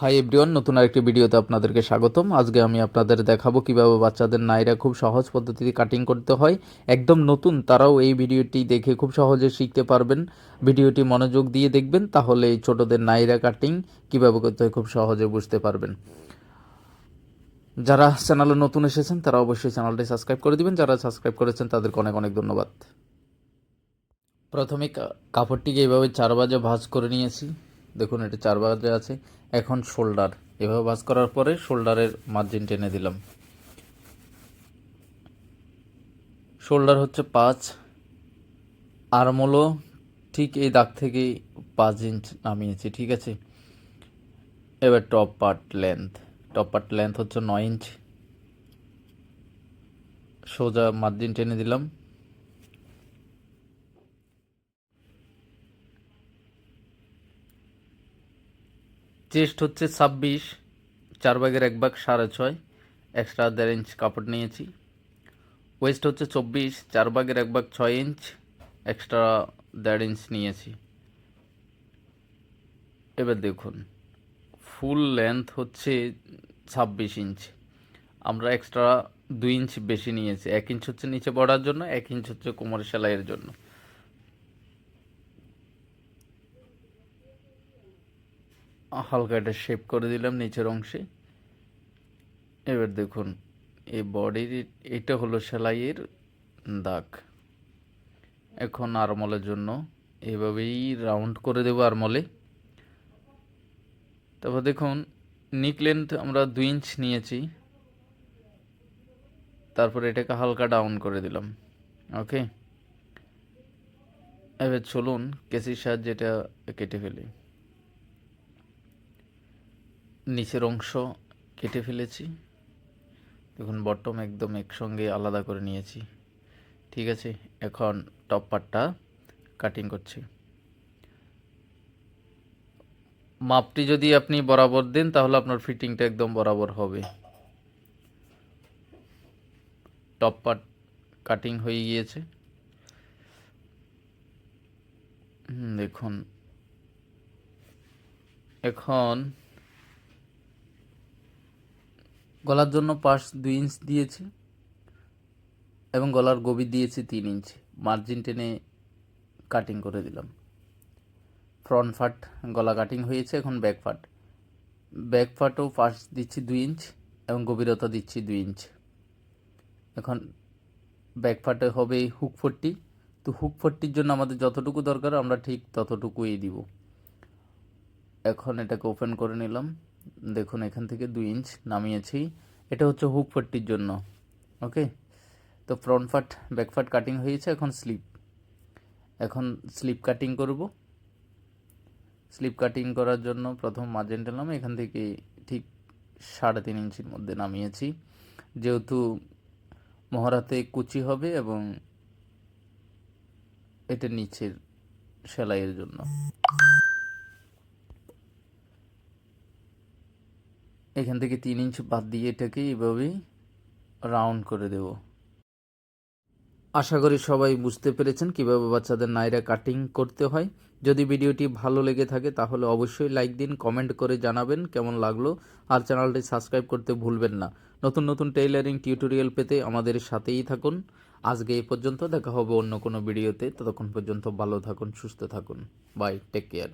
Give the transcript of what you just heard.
Hi everyone নতুন আরেকটি ভিডিওতে আপনাদেরকে স্বাগতম। আজকে আমি আপনাদের দেখাবো কীভাবে বাচ্চাদের নাইরা খুব সহজ পদ্ধতিতে কাটিং করতে হয়। একদম নতুন, তারাও এই ভিডিওটি দেখে খুব সহজে শিখতে পারবেন। ভিডিওটি মনোযোগ দিয়ে দেখবেন, তাহলে এই ছোটদের নাইরা কাটিং কীভাবে করতে হয় খুব সহজে বুঝতে পারবেন। যারা চ্যানেলে নতুন এসেছেন, তারা অবশ্যই চ্যানেলটি সাবস্ক্রাইব করে দিবেন। যারা সাবস্ক্রাইব করেছেন, তাদেরকে অনেক অনেক ধন্যবাদ। প্রথমে কাপড়টিকে এভাবে চার বাজে ভাঁজ করে নিয়েছি। দেখুন, এটা চার বাজে আছে। এখন শোল্ডার। এভাবে ভাঁজ করার পরে শোল্ডারের মার্জিন টেনে দিলাম। শোল্ডার হচ্ছে পাঁচ, আরমোলও ঠিক এই দাগ থেকেই পাঁচ ইঞ্চ নামিয়েছি, ঠিক আছে? এবার top part length top part length হচ্ছে নয় ইঞ্চ সোজা মার্জিন টেনে দিলাম। চেস্ট হচ্ছে ছাব্বিশ, চার ভাগের এক ভাগ সাড়ে ছয় এক্সট্রা দেড় ইঞ্চ কাপড় নিয়েছি। ওয়েস্ট হচ্ছে চব্বিশ, চার ভাগের এক ভাগ ছয় ইঞ্চ এক্সট্রা দেড় ইঞ্চ নিয়েছি। এবার দেখুন ফুল লেন্থ হচ্ছে ছাব্বিশ ইঞ্চ আমরা এক্সট্রা দুই ইঞ্চ বেশি নিয়েছি, এক ইঞ্চ হচ্ছে নিচে পড়ার জন্য, এক ইঞ্চ হচ্ছে কোমর সেলাইয়ের জন্য। হালকা একটা শেপ করে দিলাম নিচের অংশে। এবার দেখুন, এই বডির এটা হলো সেলাইয়ের দাগ। এখন আরমলের জন্য এভাবেই রাউন্ড করে দেবো আরমলে। তারপর দেখুন নিক লেন্থ আমরা দুই ইঞ্চ নিয়েছি। তারপর এটাকে হালকা ডাউন করে দিলাম। ওকে এবার চলুন, কেসির সাহায্যে এটা কেটে ফেলি। নিচের অংশ কেটে ফেলেছি। দেখুন বটম একদম একসঙ্গে আলাদা করে নিয়েছি। ঠিক আছে, এখন টপ পার্টটা কাটিং করছি। মাপটি যদি আপনি বরাবর দেন, তাহলে আপনার ফিটিংটা একদম বরাবর হবে। টপ পার্ট কাটিং হয়ে গিয়েছে। দেখুন। এখন গলার জন্য পাশ দুই ইঞ্চ দিয়েছি এবং গলার গভীর দিয়েছি তিন ইঞ্চ। মার্জিন টেনে কাটিং করে দিলাম। ফ্রন্ট ফাট গলা কাটিং হয়েছে, এখন ব্যাক ফাট ব্যাক ফাটও পাশ দিচ্ছি দুই ইঞ্চ এবং গভীরতা দিচ্ছি দুই ইঞ্চ। এখন ব্যাক ফাটে হবে হুক ফট্টি তো হুক ফট্টির জন্য আমাদের যতটুকু দরকার, আমরা ঠিক ততটুকুই দিব। এখন এটাকে ওপেন করে নিলাম। দেখুন, এখান থেকে দুই ইঞ্চ নামিয়েছি। এটা হচ্ছে হুক ফট্টির জন্য, ওকে? তো ফ্রন্ট ফাট ব্যাক ফাট কাটিং হয়েছে, এখন স্লিপ এখন স্লিপ কাটিং করব। স্লিপ কাটিং করার জন্য প্রথম মার্জিন টেলাম এখান থেকে ঠিক সাড়ে তিন ইঞ্চির মধ্যে নামিয়েছি। যেহেতু মহরাতে কুচি হবে এবং এটা নিচের সেলাইয়ের জন্য। এখান থেকে তিন ইঞ্চ বাদ দিয়ে এটাকে এইভাবেই রাউন্ড করে দেব। আশা করি সবাই বুঝতে পেরেছেন কীভাবে বাচ্চাদের নাইরা কাটিং করতে হয়। যদি ভিডিওটি ভালো লেগে থাকে তাহলে অবশ্যই লাইক দিন কমেন্ট করে জানাবেন কেমন লাগল। আর চ্যানেলটি সাবস্ক্রাইব করতে ভুলবেন না। নতুন নতুন টেইলারিং টিউটোরিয়াল পেতে আমাদের সাথেই থাকুন। আজকে এই পর্যন্ত দেখা হবে অন্য কোনো ভিডিওতে। ততক্ষণ পর্যন্ত ভালো থাকুন, সুস্থ থাকুন। Bye take care